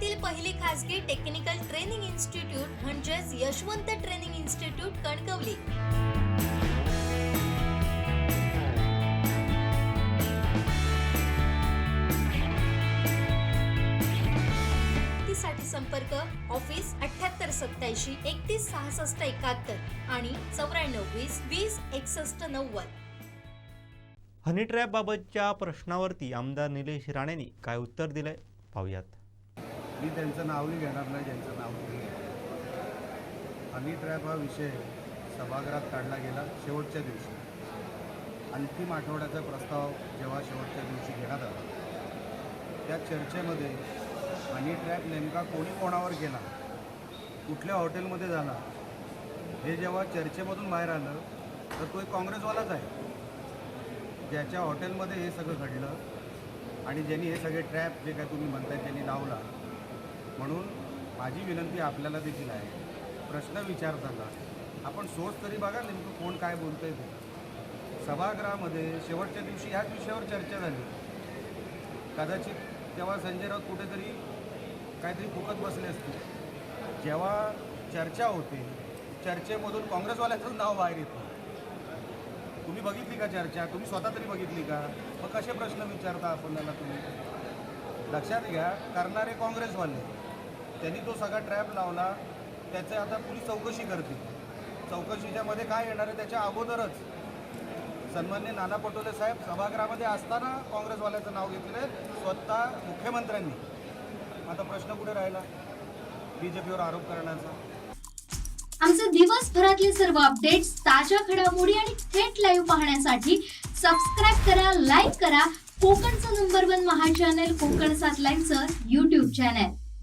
देशातील पहिली खासगी टेक्निकल ट्रेनिंग इन्स्टिट्यूट म्हणजेच यशवंत ट्रेनिंग इन्स्टिट्यूट कणकवली. साठी संपर्क ऑफिस अठ्याहत्तर सत्याऐंशी एकतीस सहासष्ट एकाहत्तर आणि चौऱ्याण्णव वीस वीस एकसष्ट नव्वद. हनी ट्रॅपबाबतच्या प्रश्नावरती आमदार निलेश राणेंनी काय उत्तर दिलंय? पाहूयात. मी त्यांचं नावही घेणार नाही ज्यांचं नाव घेणार. हनी ट्रॅप हा विषय सभागृहात काढला गेला शेवटच्या दिवशी. अंतिम आठवड्याचा प्रस्ताव जेव्हा शेवटच्या दिवशी घेण्यात आला. त्या चर्चेमध्ये हनी ट्रॅप नेमका कोणी कोणावर गेला? कुठल्या हॉटेलमध्ये झाला? हे जेव्हा चर्चेमधून बाहेर आलं तर तो एक काँग्रेसवालाच आहे. ज्याच्या हॉटेलमध्ये हे सगळं घडलं आणि ज्यांनी हे सगळे ट्रॅप जे काय तुम्ही म्हणताय त्यांनी लावला म्हणून माझी विनंती आपल्याला देखील आहे. प्रश्न विचारताना आपण सोच तरी बघा नेमकं कोण काय बोलतंय ते. सभागृहामध्ये शेवटच्या दिवशी ह्याच विषयावर चर्चा झाली. कदाचित तेव्हा संजय राऊत कुठेतरी काहीतरी फुकत बसले असतील. जेव्हा चर्चा होते चर्चेमधून काँग्रेसवाल्याचंच नाव बाहेर येतं. तुम्ही बघितली का चर्चा? तुम्ही स्वतः तरी बघितली का? मग कसे प्रश्न विचारता आपल्याला तुम्ही? लक्षात घ्या करणारे काँग्रेसवाले. त्यांनी तो सगळा ट्रॅप लावला. त्याचे आता पोलीस चौकशी करतील. चौकशीच्या मध्ये काय येणार आहे त्याच्या अगोदरच सन्मान्य नाना पटोले साहेब सभागृहामध्ये असताना काँग्रेसवाल्याचं नाव घेतलेलं आहे. स्वतः मुख्यमंत्र्यांनी. आता प्रश्न कुठे राहिला. बी जे पीवर आरोप करण्याचा. आमचे दिवसभरातले सर्व अपडेट्स ताज्या घडामोडी आणि थेट लाईव्ह पाहण्यासाठी सबस्क्राईब करा लाईक करा. कोकणचं नंबर वन महा चॅनल कोकण सात लाईव्हचं युट्यूब चॅनल